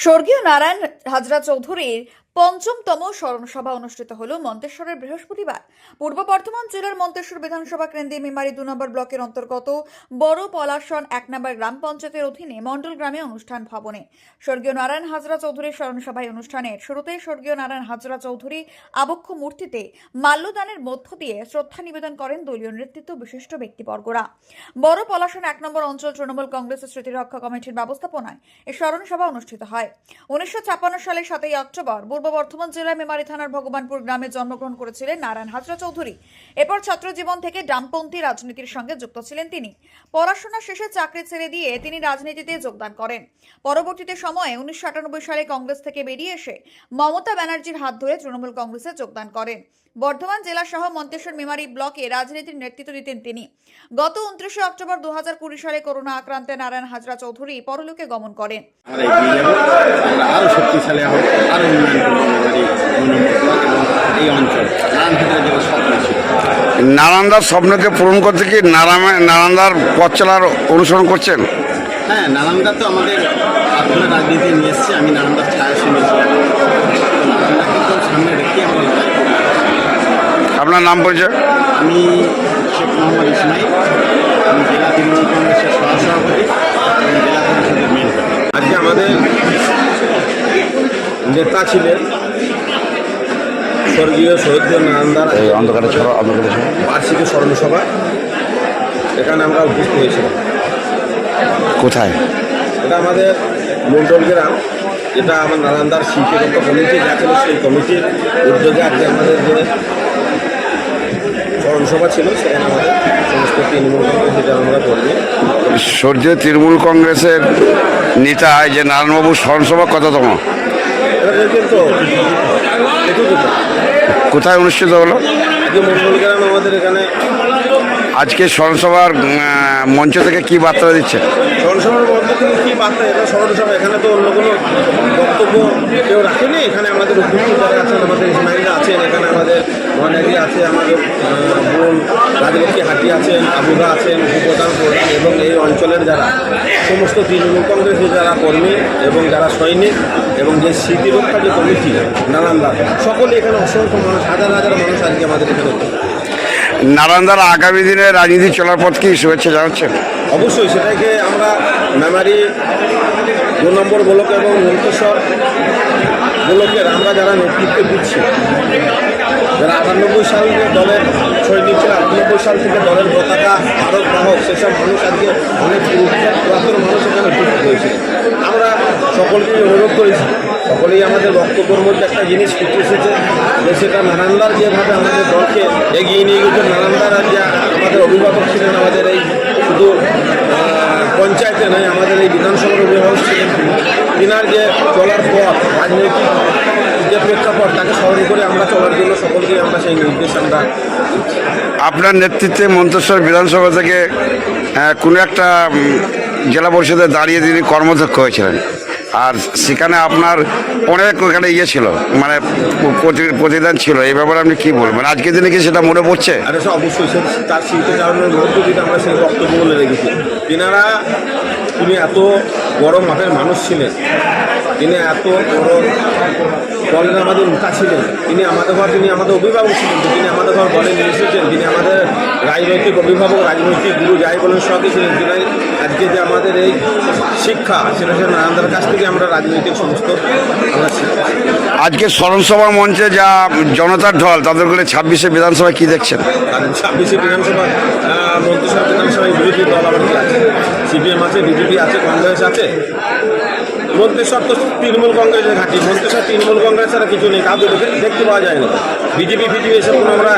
Շորգյուն Արան հազրացողդուրի পঞ্চমতম স্মরণ সভা অনুষ্ঠিত হল মন্তেশ্বরের বৃহস্পতিবার। পূর্ব বর্ধমান জেলার মন্তেশ্বর বিধানসভা কেন্দ্রে মেমারি দু নম্বর ব্লকের অন্তর্গত বড় পলাশন এক নম্বর গ্রাম পঞ্চায়েতের অধীনে মণ্ডল গ্রামে অনুষ্ঠান ভবনে। স্বর্গীয় নারায়ণ হাজরা চৌধুরীর স্মরণসভায় অনুষ্ঠানের শুরুতে স্বর্গীয় নারায়ণ হাজরা চৌধুরী আবক্ষ মূর্তিতে মাল্যদানের মধ্য দিয়ে শ্রদ্ধা নিবেদন করেন দলীয় নেতৃত্ব বিশিষ্ট ব্যক্তিবর্গরা। বড় পলাশন এক নম্বর অঞ্চল তৃণমূল কংগ্রেসের স্মৃতিরক্ষা কমিটির ব্যবস্থাপনায় এই স্মরণ সভা অনুষ্ঠিত হয়। উনিশশো সালের সাতই অক্টোবর পূর্ব বর্ধমান জেলার মেমারি থানার ভগবানপুর গ্রামে জন্মগ্রহণ করেছিলেন নারায়ণ হাজরা চৌধুরী। এরপর ছাত্র জীবন থেকে ডামপন্থী রাজনীতির সঙ্গে যুক্ত ছিলেন তিনি। পড়াশোনা শেষে চাকরি ছেড়ে দিয়ে তিনি রাজনীতিতে যোগদান করেন। পরবর্তীতে সময়ে উনিশশো আটানব্বই সালে কংগ্রেস থেকে বেরিয়ে এসে মমতা ব্যানার্জির হাত ধরে তৃণমূল কংগ্রেসে যোগদান করেন। বর্ধমান জেলা সহ মন্তেশ্বর মেমারি ব্লকে রাজনীতির নেতৃত্ব দিতেন তিনি। গত উনত্রিশে অক্টোবর দু হাজার কুড়ি সালে করোনা আক্রান্তে নারায়ণ হাজরা চৌধুরী পরলোকে গমন করেন। এই অঞ্চল ক্ষেত্রে যেটা স্বপ্ন ছিল নারায়ণদার স্বপ্নকে পূরণ করতে কি নারায়ণ নারায়ণদার পথ চলার অনুসরণ করছেন? হ্যাঁ নানানদা তো আমাদের আত্মীয় রাজনীতি নিয়ে এসছে আমি নানানদার ছায়া শুনেছি সামনে রেখে আমরা আপনার নাম পরিচয়? আমি শেখ মোহাম্মদ ইসমাইল আমি জেলা তৃণমূল কংগ্রেসের সহসভাপতি এবং জেলা পরিষদের মেন আজকে আমাদের নেতা ছিলেন। স্বর্গীয় শহীদ নারায়ণদার এই অন্ধকারে ছড়ো অন্ধকারে ছড়ো বার্ষিকী স্মরণসভা। এখানে আমরা উপস্থিত হয়েছিলাম। কোথায়? এটা আমাদের মন্ডল গ্রাম। যেটা আমার নারায়ণদার শিল্পগত কমিটি। যা ছিল সেই কমিটির উদ্যোগে আজকে আমাদের যে স্মরণসভা ছিল সেখানে আমাদের সমস্ত তৃণমূল কংগ্রেস যেটা আমরা কর্মী সূর্য তৃণমূল কংগ্রেসের নেতা যে নারায়ণবাবু স্মরণসভা কততম এটা দেখবেন তো দেখুন তো। কোথায় অনুষ্ঠিত হলো? আজকে আমাদের এখানে আজকে স্মরণসভার মঞ্চ থেকে কি বার্তা দিচ্ছে? স্মরণসভার মধ্যে কিন্তু কী বার্তা? এটা স্মরণসভা এখানে তো অন্য কোনো বক্তব্য কেউ রাখেনি। এখানে আমাদের উপস্থিত যারা আছেন আমাদের ইসমাইলরা আছেন এখানে আমাদের মহানাগি আছে আমাদের বোন রাজলক্ষ্মী হাটি আছেন আবুদা আছেন প্রধান এবং এই অঞ্চলের যারা সমস্ত তৃণমূল কংগ্রেসের যারা কর্মী এবং যারা সৈনিক এবং যে স্মৃতিরক্ষা যে কমিটি নানানদা সকলে এখানে অসংখ্য মানুষ হাজার হাজার মানুষ আজকে আমাদের এখানে নারায়ণদার আগামী দিনে রাজনীতি চলার পথ কি? শুভেচ্ছা জানাচ্ছেন। অবশ্যই সেটাকে আমরা মেমারি দু নম্বর ব্লক এবং মন্তেশ্বর ব্লকের আমরা যারা নেতৃত্ব দিচ্ছি যারা আটানব্বই সাল থেকে দলের সৈনিক ছিল আটানব্বই সাল থেকে দলের পতাকা সেসব মানুষ আজকে অনেক পুরাতন মানুষ এখানে উপস্থিত হয়েছে আমরা সকলকে অনুরোধ করেছি, সকলেই আমাদের বক্তব্যের মধ্যে একটা জিনিস উঠে এসেছে, যে সেটা নারায়ণদার যেভাবে আমাদের দলকে এগিয়ে নিয়ে গেছে, নারায়ণদার যে আমাদের অভিভাবক ছিলেন, আমাদের এই শুধু পঞ্চায়েতে নয়, আমাদের এই বিধানসভার অভিভাবক ছিলেন তিনি। তিনার যে চলার পথ, রাজনৈতিক প্রেক্ষাপট তাকে স্মরণ করে আমরা চলার জন্য সকলকে আমরা সেই নির্দেশ আমরা আপনার নেতৃত্বে মন্তেশ্বর বিধানসভা থেকে কোনো একটা জেলা পরিষদে দাঁড়িয়ে তিনি কর্মধ্যক্ষ হয়েছিলেন। আর সেখানে আপনার অনেক ওখানে ইয়ে ছিল মানে প্রতি- প্রতিদান ছিল। এই ব্যাপারে আপনি কী বলবেন? আজকের দিনে কি সেটা মনে পড়ছে? আর অবশ্যই তার শিল্পচারণের মধ্য দিয়ে আমরা সেই বক্তব্য বলে রেখেছি। তিনারা তিনি এত বড় মাপের মানুষ ছিলেন তিনি এত বড় বলেন আমাদের নেতা ছিলেন তিনি আমাদের ঘর তিনি আমাদের অভিভাবক ছিলেন তিনি আমাদের ঘর দলে নিয়ে এসেছেন তিনি আমাদের রাজনৈতিক অভিভাবক রাজনৈতিক গুরু যাই বলেন সবই ছিলেন তিনি আজকে যে আমাদের এই শিক্ষা সেটা সে নানানদের কাছ থেকে আমরা রাজনৈতিক সমস্ত আমরা আজকে স্মরণসভা মঞ্চে যা জনতার ঢল তাদের করে ছাব্বিশে বিধানসভায় কী দেখছেন? ছাব্বিশে বিধানসভা মন্ত্রিসভা বিধানসভায় বিরোধী দল আবার কি আছে। সিপিএম আছে বিজেপি আছে কংগ্রেস আছে। মন্ত্রিসভা তো তৃণমূল কংগ্রেসের ঘাঁটি। মন্ত্রিসর তৃণমূল কংগ্রেস ছাড়া কিছু নেই, কাউকে দেখতে পাওয়া যায় না। বিজেপি ফিজেপি এসব কোনো আমরা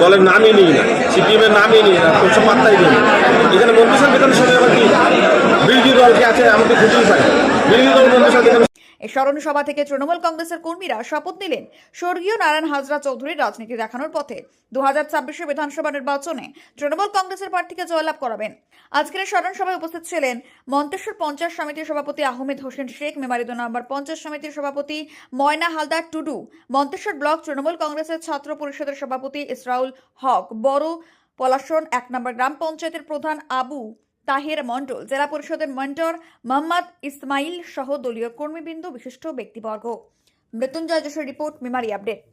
দলের নামই নিই না, সিপিএমের নামই নিই না, কোনো পাত্তাই দিই এখানে মন্ত্রিসর বিধানসভায় আবার কি? বিরোধী দল কি আছে? আমাকে খুঁজেই পাই বিরোধী দল বিধানসভা এই স্মরণ সভা থেকে তৃণমূল কংগ্রেসের কর্মীরা শপথ নিলেন স্বর্গীয় নারায়ণ হাজরা চৌধুরীর রাজনীতি দেখানোর পথে। দু হাজার ছাব্বিশে বিধানসভা নির্বাচনে তৃণমূল কংগ্রেসের প্রার্থীকে জয়লাভ করাবেন। আজকের স্মরণ সভায় উপস্থিত ছিলেন মন্তেশ্বর পঞ্চায়েত সমিতির সভাপতি আহমেদ হোসেন শেখ মেমারি দু নম্বর পঞ্চায়েত সমিতির সভাপতি ময়না হালদার টুডু, মন্তেশ্বর ব্লক তৃণমূল কংগ্রেসের ছাত্র পরিষদের সভাপতি ইসরাউল হক, বড় পলাশন এক নম্বর গ্রাম পঞ্চায়েতের প্রধান আবু তাহের মণ্ডল, জেলা পরিষদের মন্টর মোহাম্মদ ইসমাইল সহ দলীয় কর্মীবৃন্দ, বিশিষ্ট ব্যক্তিবর্গ। Mrityunjoy Jashore report, Memari update.